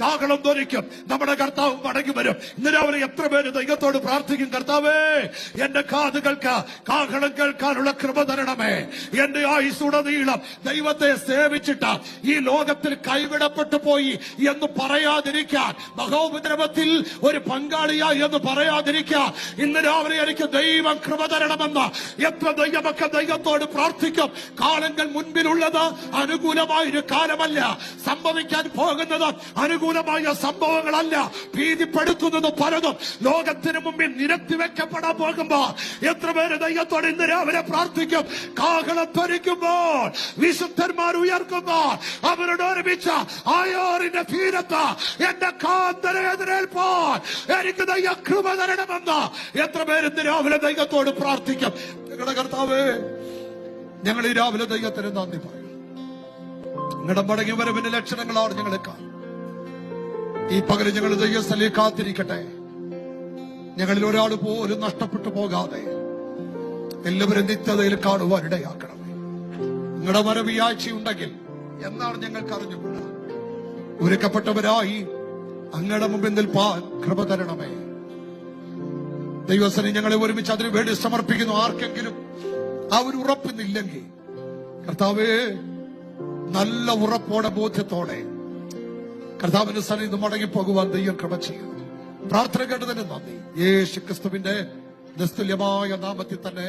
കാഹളം ധരിക്കും. നമ്മുടെ കർത്താവ് മടങ്ങി വരും. ഇന്ന് രാവിലെ എത്ര പേര് ദൈവത്തോട് പ്രാർത്ഥിക്കും? കർത്താവേ എന്റെ കാതുകൾക്ക് കാഹളം കേൾക്കാനുള്ള കൃപ തരണമേ. എന്റെ ആയുസുടനീളം ദൈവത്തെ സേവിച്ചിട്ട് ഈ ലോകത്തിൽ കൈവിടപ്പെട്ടു പോയി എന്ന് പറയാതിരിക്കാൻ മഹോപദ്രവത്തിൽ ഒരു പങ്കാളിയായി എന്ന് പറയാതിരിക്കാൻ ഇന്ന് രാവിലെ എനിക്ക് ദൈവം കൃപ തരണമെന്ന് എത്ര ദൈവമൊക്കെ ദൈവത്തോട് പ്രാർത്ഥിക്കും. കാലങ്ങൾ മുൻപിലുള്ളത് അനുകൂലമായൊരു കാലമല്ല. സംഭവിക്കാൻ പോകുന്നത് അനുകൂലമായ സംഭവങ്ങളല്ല. ഭീതിപ്പെടുത്തുന്നത് പലതും ലോകത്തിന് മുമ്പിൽ നിരത്തി വെക്കപ്പെടാൻ പോകുമ്പോ എത്ര പേര് ദൈവത്തോടെ ഇന്ന് രാവിലെ പ്രാർത്ഥിക്കും? കാഹളത്തൊരിക്കുമ്പോൾ വിശുദ്ധന്മാർ ഉയർക്കുമ്പോൾ അവരോട് ഒരുമിച്ച ആയോറിന്റെ ഭീരത്ത എന്റെ കാന്തനെ എതിരേൽപ്പോൾ എനിക്ക് ദൈവ കൃപ തരണമെന്ന് എത്ര പേര് ഇന്ന് രാവിലെ ദൈവത്തോട് പ്രാർത്ഥിക്കും? നിങ്ങളുടെ കർത്താവേ ഞങ്ങൾ ഈ രാവിലെ ദൈവത്തിന് നന്ദി പറയും. നിങ്ങളുടെ മടങ്ങി വരവിന്റെ ലക്ഷണങ്ങളാണ് ഞങ്ങളെ കാണും ഈ പകരം ഞങ്ങൾ ദൈവസ്ഥലിൽ കാത്തിരിക്കട്ടെ. ഞങ്ങളിൽ ഒരാൾ പോലും നഷ്ടപ്പെട്ടു പോകാതെ എല്ലാവരും നിത്യതയിൽ കാണുവാൻ ഇടയാക്കണം. നിങ്ങളുടെ വരവ് ഈ ആഴ്ചയുണ്ടെങ്കിൽ എന്നാണ് ഞങ്ങൾക്ക് അറിഞ്ഞുകൂടാ ഒരുക്കപ്പെട്ടവരായി അങ്ങയുടെ മുമ്പിൽ നിൽപ്പാൻ കൃപ തരണമേ. ദൈവസനെ ഞങ്ങളെ ഒരുമിച്ച് അതിനു വേണ്ടി സമർപ്പിക്കുന്നു. ആർക്കെങ്കിലും ആ ഒരു ഉറപ്പിന്നില്ലെങ്കിൽ കർത്താവേ നല്ല ഉറപ്പോടെ ബോധ്യത്തോടെ കർത്താവിന്റെ സന്നിധി മടങ്ങി പോകുവാൻ ദൈവം കൃപ ചെയ്യും പ്രാർത്ഥന കേട്ടതിന് നന്ദി. യേശു ക്രിസ്തുവിന്റെ നിസ്തുല്യമായ നാമത്തിൽ തന്നെ